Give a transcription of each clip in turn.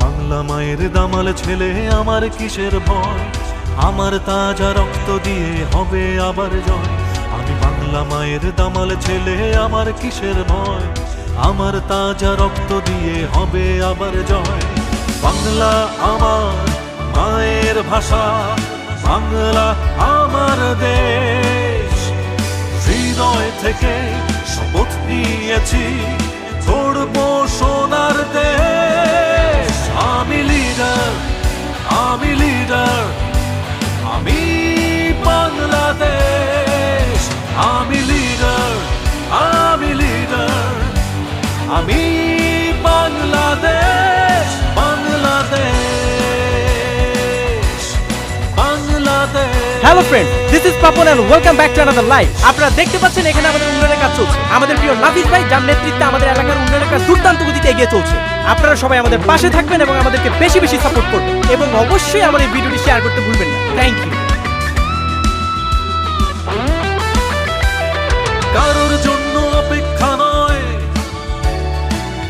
বাংলা মায়ের দামাল ছেলে, আমার কিসের ভয়? আমার তাজা রক্ত দিয়ে হবে আবার জয়। আমি বাংলা মায়ের দামাল ছেলে, আমার কিসের ভয়? আমার তাজা রক্ত দিয়ে হবে আবার জয়। বাংলা আমার মায়ের ভাষা, বাংলা আমার দেশ। হৃদয় থেকে শপথ নিয়েছি। আমি লিডার আমি Bangladesh Bangladesh Bangladesh hello friend this is Papon and welcome back to another live আপনারা দেখতে পাচ্ছেন, এখানে আমাদের উন্নয়নের কাজ চলছে। আমাদের প্রিয় নাফিস ভাই, যার নেতৃত্বে আমাদের এলাকার উন্নয়নের কাজ দুর্দান্ত গতিতে এগিয়ে চলছে। আপনারা সবাই আমাদের পাশে থাকবেন এবং আমাদেরকে বেশি বেশি সাপোর্ট করবেন। এবং অবশ্যই আমার এই ভিডিওটি শেয়ার করতে ভুলবেন না। থ্যাংক ইউ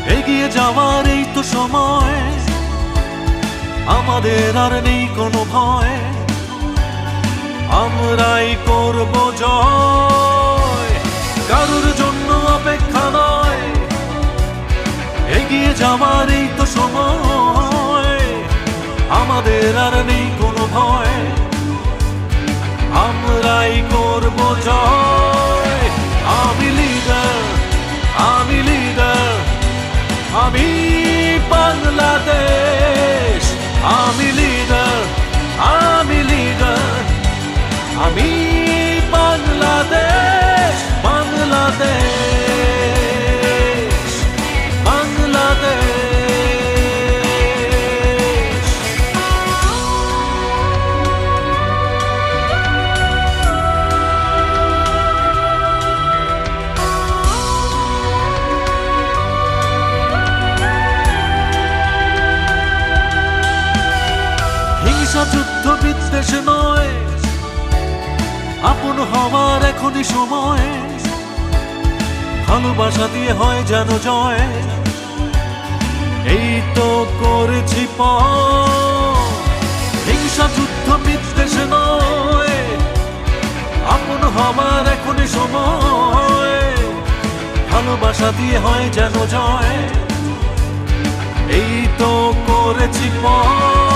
এগিয়ে যাওয়ার এই তো সময়। আমাদের আর নেই কোনো ভয়। আমরাই করব জয়। কারোর জন্য অপেক্ষা নয়। এগিয়ে যাওয়ার এই তো সময়। আমাদের আর নেই কোনো ভয়। আমরাই করব জয়। আমি বাংলাদেশ আমি বিদ্বেষ নয়। আপন হওয়ার এখনই সময়। ভালোবাসা দিয়ে হয় যেন জয়। এই তো করেছি। হিংসা, যুদ্ধ, বিদ্বেষ নয়। আপন হওয়ার এখনই সময়। ভালোবাসা দিয়ে হয় যেন জয়। এই তো করেছি পথ।